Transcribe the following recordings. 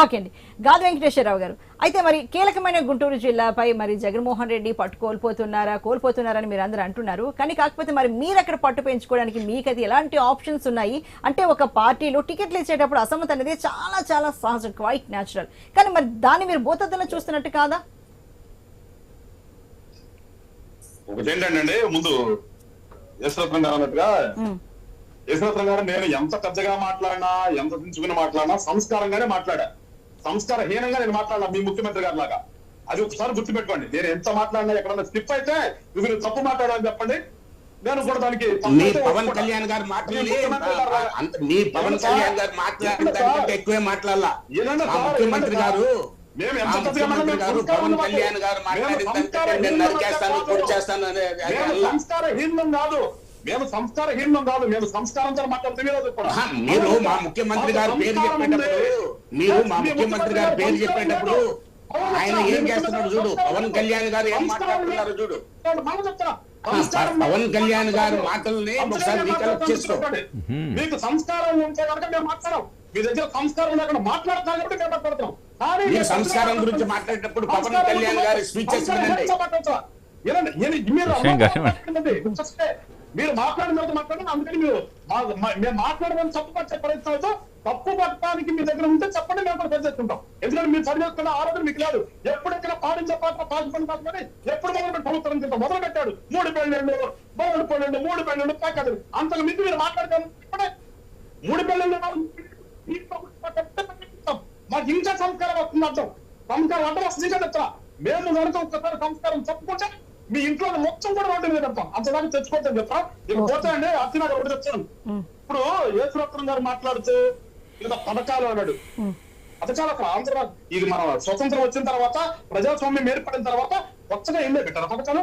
Okay అండి గాది వెంకటేశ్వరరావు గారు. అయితే మరి కీలకమైన గుంటూరు జిల్లాపై మరి జగన్మోహన్ రెడ్డి పట్టు కోల్పోతున్నారా కోల్పోతున్నారని మీరు అందరూ అంటున్నారు. కానీ కాకపోతే మరి మీరు అక్కడ పట్టు పెంచుకోవడానికి మీకు అది ఎలాంటి ఆప్షన్స్ ఉన్నాయి? అంటే ఒక పార్టీలో టికెట్లు ఇచ్చేటప్పుడు అసమ్మతి అనేది చాలా చాలా సహజం క్వైట్ న్యాచురల్. కానీ మరి దాన్ని మీరు భూతద్దంలో చూస్తున్నట్టు కాదా? ఒకటి ఏంటంటే ముందు గారు నేను ఎంత పెద్దగా మాట్లాడినా ఎంత దించుకుని మాట్లాడినా సంస్కారంగానే మాట్లాడా. సంస్కారహీనంగా నేను మాట్లాడినా మీ ముఖ్యమంత్రి గారి లాగా. అది ఒకసారి గుర్తుపెట్టుకోండి. నేను ఎంత మాట్లాడినా ఎక్కడన్నా స్లిప్ అయితే మీరు తప్పు మాట్లాడాలని చెప్పండి. నేను కూడా దానికి పవన్. కళ్యాణ్ గారు మీ మాట్లాడి ముఖ్యమంత్రి గారు లాగా. అంత- నీ పవన్ కళ్యాణ్ గారు మాట్లాడిన దానికంటే ఎక్కువే మాట్లాడాల? మా ముఖ్యమంత్రి గారు మా పవన్. కళ్యాణ్ గారు చేస్తాను కాదు. మేము సంస్కారహీనం కాదు మేము సంస్కారంతో మాట్లాడుతూ కూడా. మీరు మా ముఖ్యమంత్రి గారు పేరు సంస్కారం చెప్పేటప్పుడు. మీరు మా ముఖ్యమంత్రి గారు పేరు చెప్పేటప్పుడు. ఆయన ఏం చేస్తున్నాడు చూడు పవన్ కళ్యాణ్ గారు ఏం మాట్లాడుతున్నారు చూడు. పవన్ కళ్యాణ్ గారి మాటల్ని ఒకసారి రీకలెక్ట్ చేసుకో మీకు సంస్కారం ఉంటే కనుక మేము మాట్లాడాం మీ దగ్గర సంస్కారం లేకుండా మాట్లాడుతున్నా కాబట్టి మేము మాట్లాడతాం. కానీ సంస్కారం గురించి మాట్లాడేటప్పుడు పవన్ కళ్యాణ్ గారి స్పీచెస్ వినండి. మీరు మీరు మాట్లాడిన తర్వాత మాట్లాడండి అందుకని మీరు మా- మేము మాట్లాడమని తప్పు పట్టే ప్రయత్నంతో తప్పు పట్టడానికి మీ దగ్గర ఉంటే చెప్పండి మేము కూడా పనిచేస్తుంటాం ఎందుకంటే మీరు చదివి ఆరోగ్యం మీకు లేదు ఎప్పుడైనా పాటించే పాత్ర పాటించని పాత్రని ఎప్పుడు మొదలు ప్రభుత్వం కింద మొదలు పెట్టాడు. మూడు పెళ్ళిళ్ళు మూడు పెళ్ళిళ్ళు మూడు పెళ్ళిళ్ళు ప్యాకెట్ అంతకు మించి మీరు మాట్లాడతాను ఇప్పుడే మూడు పెళ్ళిళ్ళు మాకు ఇంకా సంస్కారం వస్తుంది అర్థం సంస్కారం అంటే వస్తుంది కదా మేము కనుక ఒక్కసారి సంస్కారం చెప్పుకుంటే మీ ఇంట్లో మొత్తం కూడా రోడ్డు మీద పెడతాం అంతదాకా తెచ్చుకోవద్దని చెప్తా ఇక పోతే అండి అర్జున ఒకటి చెప్తాను. ఇప్పుడు యేసురత్నం గారు మాట్లాడుతూ ఇలా పథకాలు అన్నాడు. పథకాలు అక్కడ ఆంధ్ర ఇది మన స్వతంత్రం వచ్చిన తర్వాత ప్రజాస్వామ్యం ఏర్పడిన తర్వాత కొత్తగా ఏం పెట్టారు పథకాలు?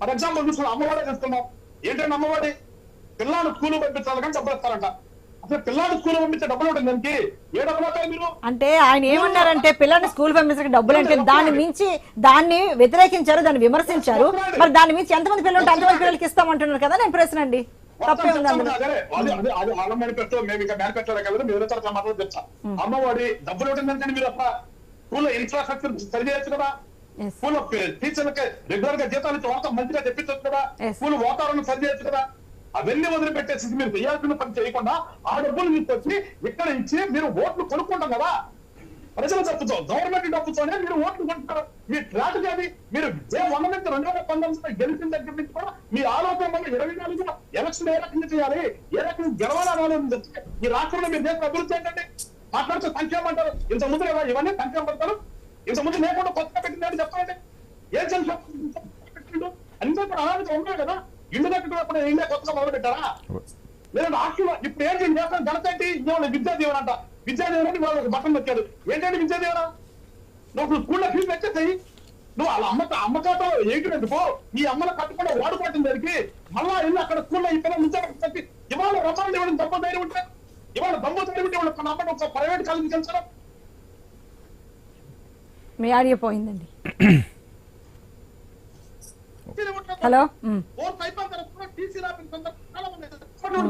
ఫర్ ఎగ్జాంపుల్ తీసుకున్నాం అమ్మఒడి తీసుకున్నాం ఏంటంటే అమ్మఒడి? పిల్లాడు స్కూల్ పంపించాలి కానీ డబ్బులు స్కూల్ అంటే ఆయన ఏమన్నారంటే పిల్లల్ని స్కూల్ పంపించడానికి డబ్బులు అంటే దాన్ని మించి దాన్ని వ్యతిరేకించారు దాన్ని విమర్శించారు. మరి దాన్ని మించి ఎంతమంది పిల్లలు ఉంటే అంతమంది పిల్లలకి ఇస్తామంటున్నారు కదా? నేను ప్రశ్న అండి. అమ్మఒడి డబ్బులు ఉంటుందంటే మీరు స్కూల్లో ఇన్ఫ్రాస్ట్రక్చర్ సరి చేయొచ్చు కదా. స్కూల్ టీచర్లకి రెగ్యులర్గా జీతాలు వాళ్ళతో మంచిగా తెప్పించవచ్చు కదా. స్కూల్ వాతావరణం సరి చేయొచ్చు కదా? అవన్నీ వదిలిపెట్టేసి మీరు చేయాల్సిన పని చేయకుండా ఆ డబ్బులు తీసుకొచ్చి ఇక్కడ ఇచ్చి మీరు ఓట్లు కొనుక్కుంటాం కదా. ప్రజల డబ్బుతో గవర్నమెంట్ డబ్బుతోనే మీరు ఓట్లు కొంటారు మీ స్ట్రాటజీ అది మీరు ఏ వంద నుంచి రెండు వేల పంతొమ్మిది గెలిచిన దగ్గర నుంచి కూడా మీ ఆలోచన వల్ల ఇరవై నాలుగు ఎలక్షన్ ఏ రకంగా చేయాలి ఏ రకంగా గెలవాలని ఆలోచన ఈ రాష్ట్రంలో మీరు దేశం అభివృద్ధి ఏంటంటే మాట్లాడుతూ సంక్షేమం అంటారు. ఇంత ముందు కదా ఇవన్నీ సంక్షేమం పడతారు. ఇంత ముందు లేకుండా కొత్తగా పెట్టిందని చెప్పాలంటే ఏం సంక్షేమం అన్ని కూడా అలాగే ఉంటాయి కదా. ఇల్లు కట్టుకున్నప్పుడు ఇండియా కొత్తగా మొదలు పెట్టారా నేను రాష్ట్రంలో ఇప్పుడు ఏంటి నేను చేస్తాను ఘనత ఏంటి? ఇవాళ విద్యా దీవెన అంట. విద్యా దీవెన అని వాళ్ళు ఒక బట్టలు వచ్చాడు ఏంటంటే విద్యా దీవెన నువ్వు స్కూల్లో ఫీజు పెట్టేసాయి నువ్వు వాళ్ళ అమ్మ అమ్మకాతో ఏంటి ఎందుకో ఈ అమ్మల కట్టుకుండా వాడుకోవటం జరిగి మళ్ళా వెళ్ళి అక్కడ స్కూల్లో ఈ పిల్లలు నుంచి ఇవాళ రసాయన ఇవ్వడం దమ్మ ధైర్యం ఉంటే? ఇవాళ దమ్మ ధైర్యం ఉంటే వాళ్ళ అమ్మని ఒక ప్రైవేట్ కాలేజీకి వెళ్తారా? మీ ఆడియో పోయిందండి హలో ఉమ్. ఓట్లు అయిపోయిన తర్వాత కూడా టీసీ రాపిన సందర్భం చాలా మంది ఎప్పటి నుండి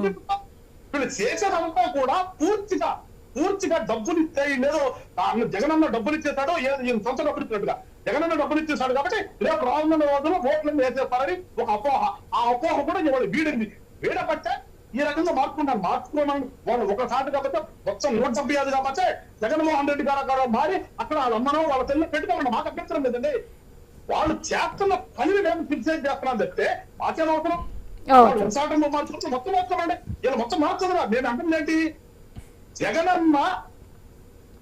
చెప్తాం. వీళ్ళు చేసేదంతా కూడా పూర్తిగా పూర్తిగా డబ్బులు ఇస్తే లేదో జగనన్న డబ్బులు ఇచ్చేస్తాడు సొంత డబ్బులు ఇచ్చినట్టుగా. జగనన్న డబ్బులు ఇచ్చేస్తాడు కాబట్టి రేపు రానున్న రోజుల్లో ఓట్లను వేసేస్తారని ఒక అపోహ. ఆ అపోహ కూడా ఇవాళ వీడింది. వీడబట్టే ఈ రకంగా మార్చుకుంటారు. మార్చుకోమని వాళ్ళు ఒకసారి కాబట్టి మొత్తం నూట డెబ్బై ఐదు కాబట్టి జగన్మోహన్ రెడ్డి గారు అక్కడ మారి అక్కడ వాళ్ళ అమ్మనో వాళ్ళ తల్లి పెట్టుకోమని మాకు అభ్యంతరం లేదండి. వాళ్ళు చేస్తున్న పనిని మేము క్రిటిసైజ్ చేస్తున్నాం చెప్తే మాకేం అవసరం? ఉత్సాహంగా మార్చుకుంటే మొత్తం మార్చుకోమండి. ఇలా మొత్తం మార్చుకున్నా నేను అంటుంది ఏంటి? జగనన్న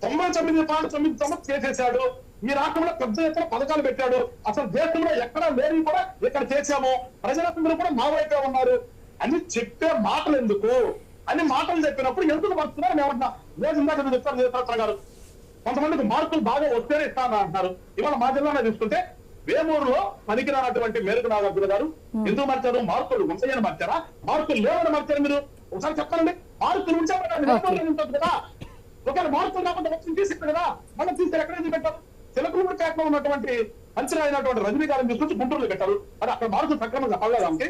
తొంభై తొమ్మిది పాయింట్ తొమ్మిది తొమ్మిది చేసేసాడు. ఈ రాష్ట్రంలో పెద్ద ఎత్తున పథకాలు పెట్టాడు. అసలు దేశంలో ఎక్కడ లేని కూడా ఇక్కడ చేశాము. ప్రజలందరూ కూడా మా వైపే ఉన్నారు. అని చెప్పే మాటలు ఎందుకు? అన్ని మాటలు చెప్పినప్పుడు ఎందుకు వస్తున్నారు నేను ఏమంటున్నా లేదు ఇందాక జయప్రసాద్ గారు. కొంతమందికి మార్కులు బాగా వస్తేనే ఇస్తాను అంటున్నారు. ఇవాళ మా జిల్లాలో చూసుకుంటే వేమూరులో పనికిరానటువంటి మేరకు నాగార్జున గారు ఎందుకు మార్చారు? మార్కులు ఉంటాయని మార్చారా? మార్కులు లేవని మార్చారు మీరు? ఒకసారి చెప్పండి. మార్కులు అది కదా. ఒకవేళ మార్కులు కాకుండా వచ్చింది తీసుకుంటారు కదా. మనం తీసుకొని ఎక్కడ పెట్టారు? చిలకలూరు పేటలో ఉన్నటువంటి అంచనా అయినటువంటి రజనీ గారిని తీసుకొచ్చి గుంటూరులో పెట్టారు. మరి అక్కడ మార్కులు సక్రమంగా పడలేదు ఆమెకి?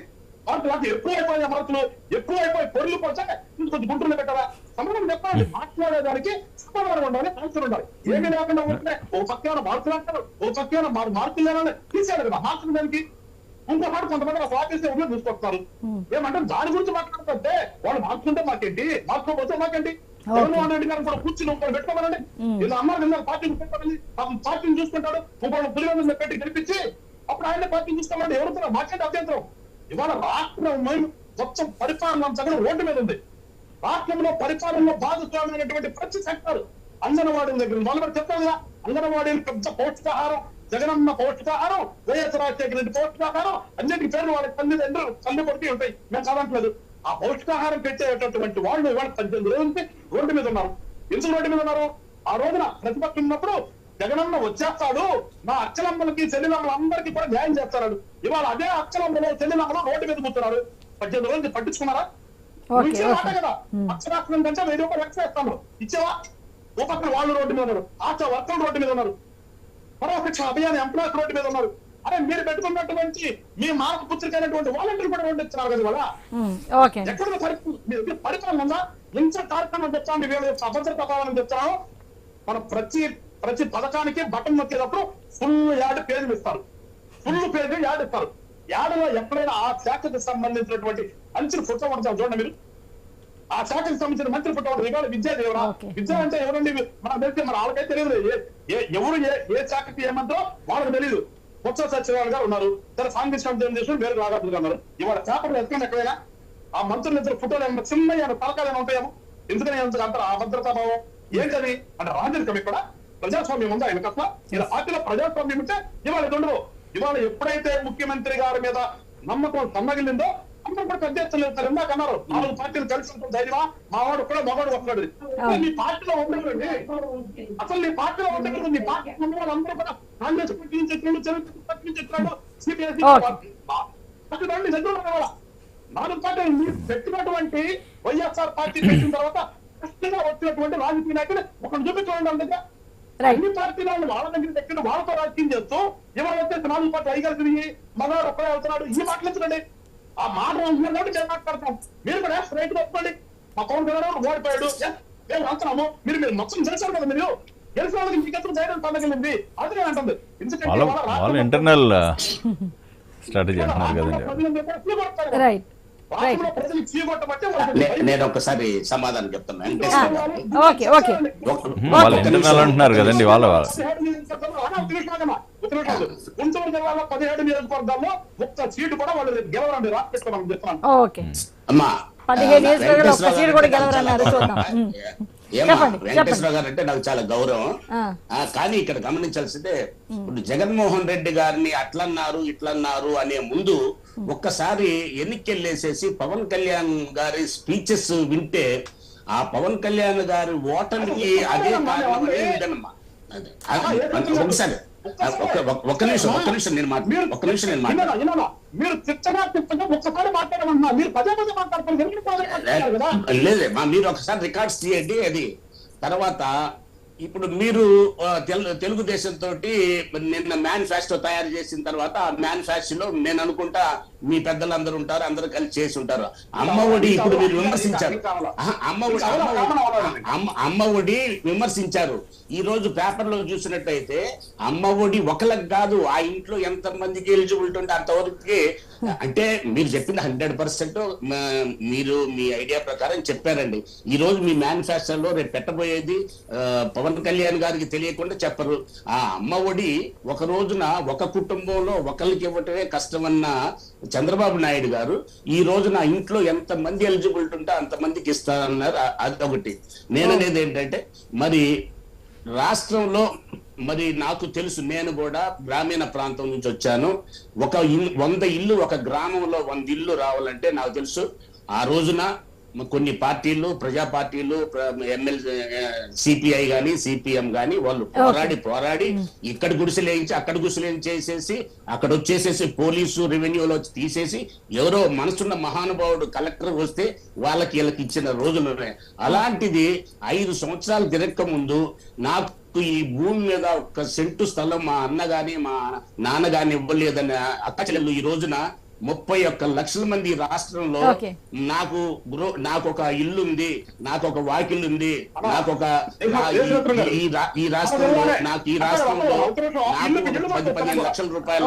మార్కులు అంటే ఎక్కువ అయిపోయిన మార్కులు ఎక్కువ అయిపోయి పొరులు పోతే కొంచెం గుంటూరులో పెట్టారా సమాధానం చెప్పాలి మాట్లాడేదానికి సమాధానం ఉండాలి ఆన్సర్ ఉండాలి. ఏమీ లేకుండా ఉంటే ఓ పక్కన మార్కులు అంటారు ఓ పక్కన మార్- మార్కులు లేదని తీసేయాలి కదా మార్కులు దానికి. ఇంకో మాట కొంతమంది అసలు ఆఫీస్ ఎవరు చూసుకొస్తారు ఏమంటే దాని గురించి మాట్లాడుతుంటే వాళ్ళు మార్చుకుంటే మాకేంటి? మార్చుకోకపోతే మాకేంటి? జగన్మోహన్ రెడ్డి గారు కూడా కూర్చుని ఇంకోటి పెట్టుకోమనండి. ఇలా అమ్మారు నిన్న పార్టీని పెట్టుకోమని పార్టీని చూసుకుంటాడు ఇంకోటి పులివెందులు పెట్టి గెలిపించి అప్పుడు ఆయన పార్టీని చూసుకోమని ఎవరుతున్నారు మాకేంటి అభ్యంతరం. ఇవాళ రాష్ట్రం మొత్తం పరిపాలన అంతా రోడ్డు మీద ఉంది. రాష్ట్రంలో పరిపాలనలో భాగస్వామైనటువంటి ప్రతి సెక్టర్ అంగన్వాడీల దగ్గర మొదలు చెప్తారు కదా అంగన్వాడీలు పెద్ద పౌష్టికాహారం జగనన్న పౌష్టికాహారం వైఎస్ రాజశేఖర రెడ్డి పౌష్టికాహారం అన్నిటికీ పేర్లు వాళ్ళ తండ్రి తల్లి కొట్టి ఉంటాయి. మేము చదవట్లేదు ఆ పౌష్టికాహారం పెట్టేటటువంటి వాళ్ళు ఇవాళ పద్దెనిమిది రోజులకి రోడ్డు మీద ఉన్నారు. ఎందుకు రోడ్డు మీద ఉన్నారు? ఆ రోజున ప్రతిపక్షం ఉన్నప్పుడు జగనన్న వచ్చేస్తాడు. నా అచ్చలమ్మలకి చెల్లెలమ్మల అందరికీ కూడా న్యాయం చేస్తాడు. ఇవాళ అదే అచ్చలమ్మలో చెల్లెలమ్మలో రోడ్డు మీద కూర్చున్నారు. పద్దెనిమిది రోజులు పట్టించుకున్నారా? ఇచ్చే మాట. కదా. అక్షరాస్త్రం కంటే వెయ్యి రూపాయలు ఎక్స్ట్రా ఇస్తాను. ఇచ్చేవా? ఓ పక్కన వాళ్ళు రోడ్డు మీద ఉన్నారు. ఆశా వర్కర్లు రోడ్డు మీద ఉన్నారు. పరోక్ష అభియాన్ ఎంప్లాయీస్ రోడ్డు మీద ఉన్నారు. అరే మీరు పెట్టుకున్నటువంటి మీ మార్గ పుత్రికైనటువంటి వాలంటీర్లు కూడా రోడ్డు ఇస్తున్నారు కదా ఇవాళ. ఎక్కడ పరి- మీ- మీ పరిపాలన ఉందా? ఇంత కార్యక్రమం చెప్తాను వీళ్ళు అభద్రత కావాలని చెప్తాను మనం ప్రతి ప్రతి పథకానికి బటన్ నొక్కేటప్పుడు ఫుల్ యాడ్ పేజీలు ఇస్తారు. ఫుల్ పేజీ యాడ్ ఇస్తారు. యాడ్లో ఎక్కడైనా ఆ శాఖకు సంబంధించినటువంటి మంచి ఫోటో పడతాం చూడండి మీరు. ఆ శాఖకు సంబంధించిన మంత్రి ఫోటో ఉంటుంది ఇవాళ విద్యా దేవరా. విద్య అంటే ఎవరండి? మనం తెలిసి మన వాళ్ళకైతే తెలియదు. ఎవరు ఏ ఏ శాఖకి ఏమంటారో వాళ్ళకి తెలియదు కొత్త సచివాలయం గారు ఉన్నారు. సరే సాంఘిక దేశం వేరు రాఘాతులు ఉన్నారు ఇవాళ పేపర్లు ఎక్కడ ఎక్కడైనా. ఆ మంత్రులు ఇద్దరు ఫోటోలు ఏమన్నా చిన్న ఏమైనా తలకాలు ఏమైనా ఉంటాయేమో? ఎందుకని ఎంత అంటారు ఆ భద్రతా భావం? ఏంటని అంటే రాజరికం ఇక్కడ. ప్రజాస్వామ్యం ఉందా ఆయన తప్ప ఇలా పార్టీలో ప్రజాస్వామ్యం ఉంటే ఇవాళ ఉండదు. ఇవాళ ఎప్పుడైతే ముఖ్యమంత్రి గారి మీద నమ్మకం సన్నగిలిందో అందరూ కూడా పెద్ద ఎత్తున వెళ్తారు. ఇందాక అన్నారు నాలుగు పార్టీలు కలిసి ఉంటుంది. ధైర్యమా మా వాడు కూడా మగవాడు అసలు నీ పార్టీలో ఉండకండి అసలు నీ పార్టీలో ఉండకూడదు. నీ పార్టీ ఉన్న వాళ్ళందరూ కూడా కాంగ్రెస్ పార్టీ నుంచి వచ్చినాడు తెలుగు పార్టీ నుంచి సిపిఎస్ Okay. పార్టీ. ఉన్నవాళ్ళ నాలుగు పార్టీలు మీరు పెట్టినటువంటి వైఎస్ఆర్ పార్టీ పెట్టిన తర్వాత కష్టంగా వచ్చినటువంటి రాజకీయ నాయకులు ఒకటి చూపించండి అందరికీ రైట్ అన్ని పార్టీల వాళ్ళు వాళ్ళ దగ్గర దగ్గర వాళ్ళతో రాజకీయం చేస్తూ ఎవరు వచ్చేసి నాలుగు పార్టీ అడిగారు తిరిగి మగవాడు ఒక్కడే వెళ్తున్నాడు. ఈ మాట్లాడుతున్నాండి ఆ మాట అంటున్నారు కాబట్టి మేము మాట్లాడతాం మీరు కూడా రైట్ ఒప్పుకోండి. మా పవన్ కళ్యాణ్ ఓడిపోయాడు. మేము వెళ్తున్నాము మీరు మీరు మొత్తం చేశారు కదా మీరు? గెలిచిన వాళ్ళకి మీకు పండగలింది అంటుంది. ఎందుకంటే ఇంటర్నల్ స్ట్రాటజీ అంటున్నారు కదండి. రైట్ నేను ఒకసారి సమాధానం చెప్తాను. Okay okay. వాళ్ళ కదండి వాళ్ళ వాళ్ళ. గుంటూరు జిల్లాలో పదిహేడు నియోజకవర్గాల్లో ఒక్క సీటు కూడా వాళ్ళు గెలవరండి. రాష్ట్రం చెప్తున్నాను. ఓకే. అమ్మా ఒక్క సీటు గారు కూడా అంటే నాకు గెలవరన్నారు. చాలా చూద్దాం. గౌరవం. ఉమ్. ఏమ్మా, చెప్పండి, వెంకటేశ్వర గారు అంటే నాకు చాలా గౌరవం. ఆ. ఆ, కానీ ఇక్కడ గమనించాల్సిందే ఇప్పుడు జగన్మోహన్ రెడ్డి గారిని అట్లన్నారు ఇట్లన్నారు అనే ముందు ఒక్కసారి ఎన్నికెళ్ళేసేసి పవన్ కళ్యాణ్ గారి స్పీచెస్ వింటే ఆ పవన్ కళ్యాణ్ గారి ఓటమికి అదే ఒకసారి ఒక్క- నిమిషం ఒక్క నిమిషం నేను మాట్లాడు ఒక్క నిమిషం నేను మాట్లాడు? మీరు తిట్టగా తిట్టగా ఒక్కసారి మాట్లాడమన్నా మీరు పదే పదే మాట్లాడతారు. లేదు మీరు ఒకసారి రికార్డ్స్ తీయండి అది. తర్వాత ఇప్పుడు మీరు తెలుగుదేశంతో తోటి నిన్న మేనిఫెస్టో తయారు చేసిన తర్వాత ఆ మేనిఫెస్టోలో నేను అనుకుంటా మీ పెద్దలందరూ ఉంటారు అందరూ కలిసి చేసి ఉంటారు. అమ్మ ఒడి ఇప్పుడు మీరు విమర్శించారు. అమ్మ ఒడి అమ్మ ఒడి- విమర్శించారు. ఈ రోజు పేపర్లో చూసినట్టయితే అమ్మ ఒడి ఒకరికి కాదు ఆ ఇంట్లో ఎంత మందికి ఎలిజిబిలిటీ ఉంటే అంతవరకు అంటే మీరు చెప్పింది హండ్రెడ్ పర్సెంట్ మీరు మీ ఐడియా ప్రకారం చెప్పారండి. ఈ రోజు మీ మేనిఫెస్టోలో రేపు పెట్టబోయేది పవన్ కళ్యాణ్ గారికి తెలియకుండా చెప్పరు. ఆ అమ్మ ఒడి ఒక రోజున ఒక కుటుంబంలో ఒకరికి ఇవ్వటమే కష్టమన్న చంద్రబాబు నాయుడు గారు ఈ రోజున ఇంట్లో ఎంత మంది ఎలిజిబిలిటీ ఉంటే అంత మందికి ఇస్తారన్నారు అ- అది ఒకటి నేననేది ఏంటంటే మరి రాష్ట్రంలో మరి నాకు తెలుసు నేను కూడా గ్రామీణ ప్రాంతం నుంచి వచ్చాను. ఒక ఇల్లు వంద ఇల్లు ఒక గ్రామంలో వంద ఇల్లు రావాలంటే నాకు తెలుసు. ఆ రోజున కొన్ని పార్టీలు ప్రజా పార్టీలు ఎమ్మెల్యే సిపిఐ గాని సిపిఎం గాని వాళ్ళు పోరాడి పోరాడి ఇక్కడ గుడిసెలేయించి అక్కడ గుడిసెలేయించి చేసేసి అక్కడ వచ్చేసేసి పోలీసు రెవెన్యూలో తీసేసి ఎవరో మనసున్న మహానుభావుడు కలెక్టర్ వస్తే వాళ్ళకి వీళ్ళకి ఇచ్చిన రోజులు ఉన్నాయి అలాంటిది ఐదు సంవత్సరాలు తిరక్క ముందు నాకు ఈ భూమి మీద ఒక సెంటు స్థలం మా అన్న గాని మా నాన్న గాని ఇవ్వలేదని అక్క చెల్లెళ్ళు ఈ రోజున ముప్పై ఒక్క లక్షల మంది రాష్ట్రంలో. నాకు గృహ- నాకు ఒక ఇల్లు ఉంది నాకు ఒక వాకిల్ ఉంది నాకు ఒక ఈ- రాష్ట్రంలో నాకు ఈ రాష్ట్రంలో నాకు పది పదిహేను లక్షల రూపాయల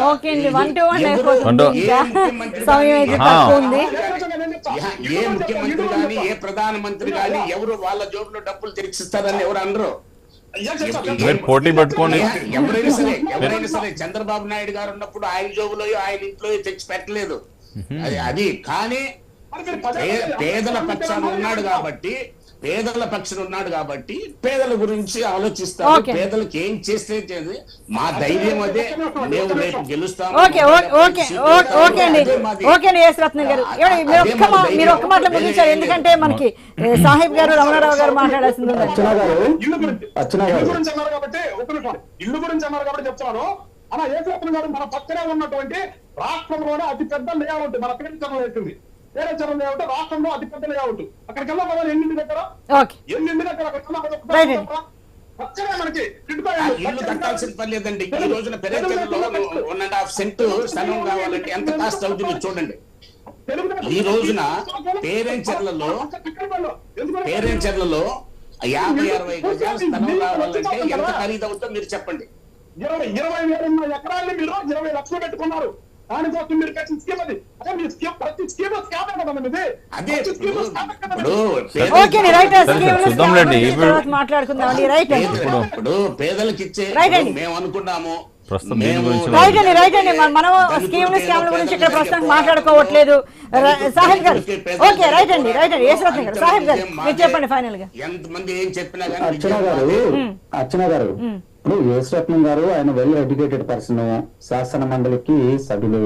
ఏ ముఖ్యమంత్రి కానీ- ఏ ముఖ్యమంత్రి గాని ఏ ప్రధానమంత్రి గాని ఎవరు వాళ్ళ జోబులో డబ్బులు తెచ్చిస్తారని ఎవరు అనరు. మీరు పోటీ పెట్టుకోండి. ఏ- ఎవరైనా సరే ఎవరైనా సరే చంద్రబాబు నాయుడు గారు ఉన్నప్పుడు ఆయన జోబులో ఆయన ఇంట్లో తెచ్చి పెట్టలేదు. అది అది. కానీ పేదల పక్షాన ఉన్నాడు కాబట్టి పేదల పక్షాన ఉన్నాడు కాబట్టి పేదల గురించి ఆలోచిస్తారు Okay. పేదలకు ఏం చేస్తే చేది. మా ధైర్యం అదే. మేము రేపు గెలుస్తాము. మీరు ఒక్క మాటలో ముగించారు. ఎందుకంటే మనకి ఏ, సాహిబ్ గారు రమణారావు గారు మాట్లాడాల్సింది ఇల్లు గురించి అన్నారు కాబట్టి ఇల్లు గురించి అన్నారు కాబట్టి చెప్తున్నాను. అలా గారు మన పక్కనే ఉన్నటువంటి రాష్ట్రంలోనే అతి పెద్ద లేఅవుట్ మన పేరు చరణం రాష్ట్రంలో లేఅవుట్ ఎన్నింటి దగ్గర ఎన్నింటి ఇల్లు కట్టాల్సిన పని లేదండి ఈ రోజున పెరంచెలలో వన్ అండ్ హాఫ్ సెంట్ స్థలం కావాలంటే ఎంత కాస్ట్ అవుతుంది చూడండి ఈ రోజున పేరెంచర్లలో పేరెంచర్లలో యాభై అరవై గజాల స్థలం కావాలంటే ఎంత ఖరీదు అవుతుందో మీరు చెప్పండి ఇరవై ఇరవై వేల ఎకరాన్ని మీరు ఇరవై లక్షలు పెట్టుకున్నారు దానికోసం మీరు కట్టిన స్కీమ్ అది. స్కీమ్ ప్రతి స్కీమ్ స్కామ్ ఇది ఓకే రైట్ మాట్లాడుకుందాం. రైట్ ఇప్పుడు పేదలకు ఇచ్చే. మేము అనుకున్నాము రైట్ అండి రైట్ అండి మన- మనం స్కీమ్లు స్కామ్ల గురించి ఇక్కడ ప్రస్తుతం మాట్లాడుకోవట్లేదు. సాహిబ్ గారు. ఓకే రైట్ అండి రైట్ అండి. గారు సాహిబ్ గారు మీరు చెప్పండి ఫైనల్గా. ఎంతమంది ఏం చెప్పినా కానీ అర్చన గారు అర్చన గారు ఇప్పుడు యేసరత్నం గారు ఆయన వెల్ ఎడ్యుకేటెడ్ పర్సన్ శాసన మండలికి సభ్యులు.